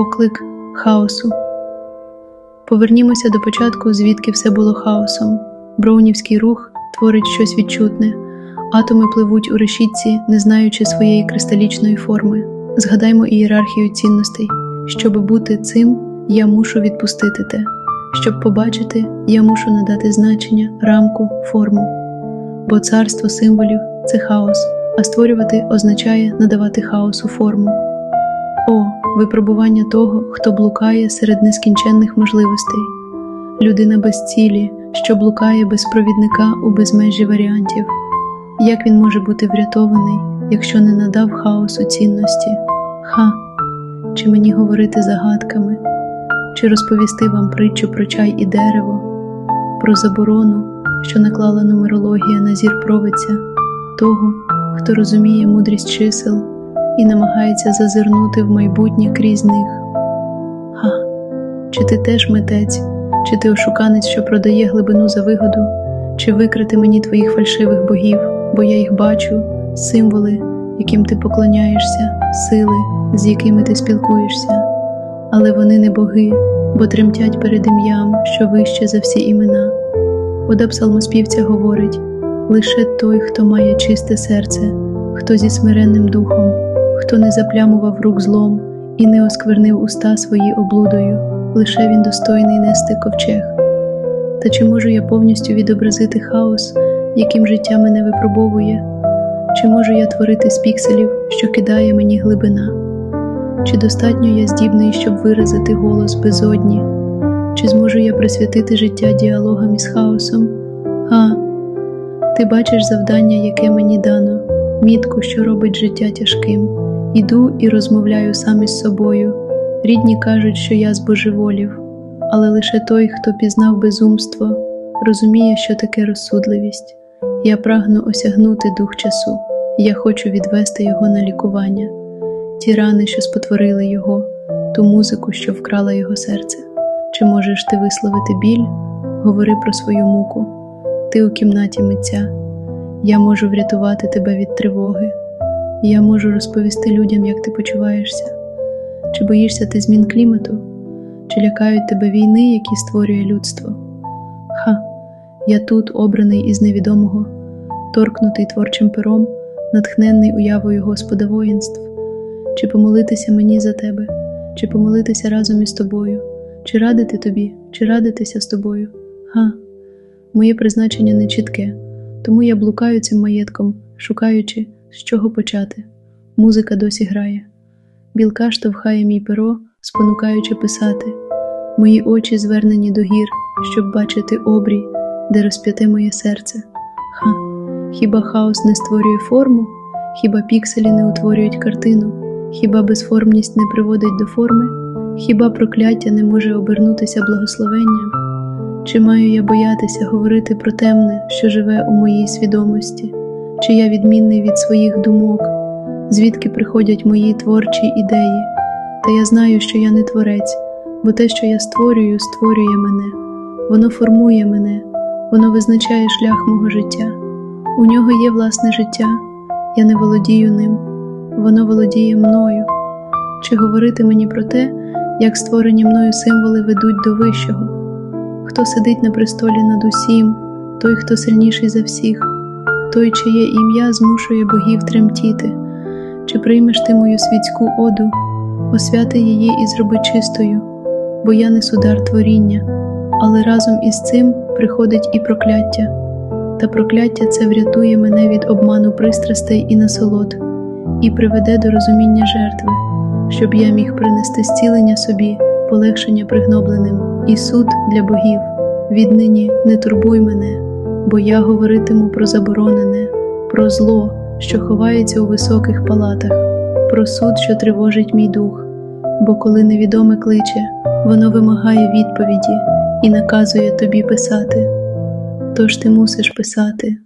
поклик хаосу. Повернімося до початку, звідки все було хаосом. Броунівський рух творить щось відчутне, атоми пливуть у решітці, не знаючи своєї кристалічної форми. Згадаймо ієрархію цінностей. Щоб бути цим, я мушу відпустити те. Щоб побачити, я мушу надати значення, рамку, форму. Бо царство символів це хаос, а створювати означає надавати хаосу форму. О, випробування того, хто блукає серед нескінченних можливостей, людина без цілі, що блукає без провідника у безмежі варіантів. Як він може бути врятований, якщо не надав хаосу цінності? Ха, чи мені говорити загадками, чи розповісти вам притчу про чай і дерево, про заборону, що наклала нумерологія на зір провидця, того, хто розуміє мудрість чисел і намагається зазирнути в майбутнє крізь них. Ха, чи ти теж митець, чи ти ошуканець, що продає глибину за вигоду, чи викрити мені твоїх фальшивих богів, бо я їх бачу, символи, яким ти поклоняєшся, сили, з якими ти спілкуєшся, але вони не боги, бо тремтять перед ім'ям, що вище за всі імена. Вода псалмоспівця говорить лише той, хто має чисте серце, хто зі смиренним духом, хто не заплямував рук злом і не осквернив уста свої облудою, лише він достойний нести ковчег. Та чи можу я повністю відобразити хаос, яким життя мене випробовує? Чи можу я творити з пікселів, що кидає мені глибина? Чи достатньо я здібний, щоб виразити голос безодні? Чи зможу я присвятити життя діалогам із хаосом? А, ти бачиш завдання, яке мені дано, мітку, що робить життя тяжким. Іду і розмовляю сам із собою. Рідні кажуть, що я збожеволів, але лише той, хто пізнав безумство, розуміє, що таке розсудливість. Я прагну осягнути дух часу, я хочу відвести його на лікування, ті рани, що спотворили його, ту музику, що вкрала його серце. Чи можеш ти висловити біль? Говори про свою муку. Ти у кімнаті митця. Я можу врятувати тебе від тривоги. Я можу розповісти людям, як ти почуваєшся. Чи боїшся ти змін клімату? Чи лякають тебе війни, які створює людство? Ха, я тут, обраний із невідомого, торкнутий творчим пером, натхненний уявою Господа воїнств, чи помолитися мені за тебе, чи помолитися разом із тобою, чи радити тобі, чи радитися з тобою? Га, моє призначення не чітке, тому я блукаю цим маєтком, шукаючи, з чого почати. Музика досі грає. Білка штовхає мій перо, спонукаючи писати. Мої очі звернені до гір, щоб бачити обрій, де розп'яте моє серце. Ха, хіба хаос не створює форму, хіба пікселі не утворюють картину, хіба безформність не приводить до форми, хіба прокляття не може обернутися благословенням? Чи маю я боятися говорити про темне, що живе у моїй свідомості, чи я відмінний від своїх думок, звідки приходять мої творчі ідеї? Та я знаю, що я не творець, бо те, що я створюю, створює мене, воно формує мене, воно визначає шлях мого життя. У нього є власне життя, я не володію ним, воно володіє мною. Чи говорити мені про те, як створені мною символи ведуть до вищого? Хто сидить на престолі над усім, той, хто сильніший за всіх, той, чиє ім'я змушує богів тремтіти, чи приймеш ти мою світську оду, освяти її і зроби чистою, бо я несу дар творіння, але разом із цим приходить і прокляття, та прокляття це врятує мене від обману пристрастей і насолод, і приведе до розуміння жертви, щоб я міг принести зцілення собі, полегшення пригнобленим. І суд для богів. Віднині не турбуй мене, бо я говоритиму про заборонене, про зло, що ховається у високих палатах, про суд, що тривожить мій дух. Бо коли невідоме кличе, воно вимагає відповіді і наказує тобі писати. Тож ти мусиш писати.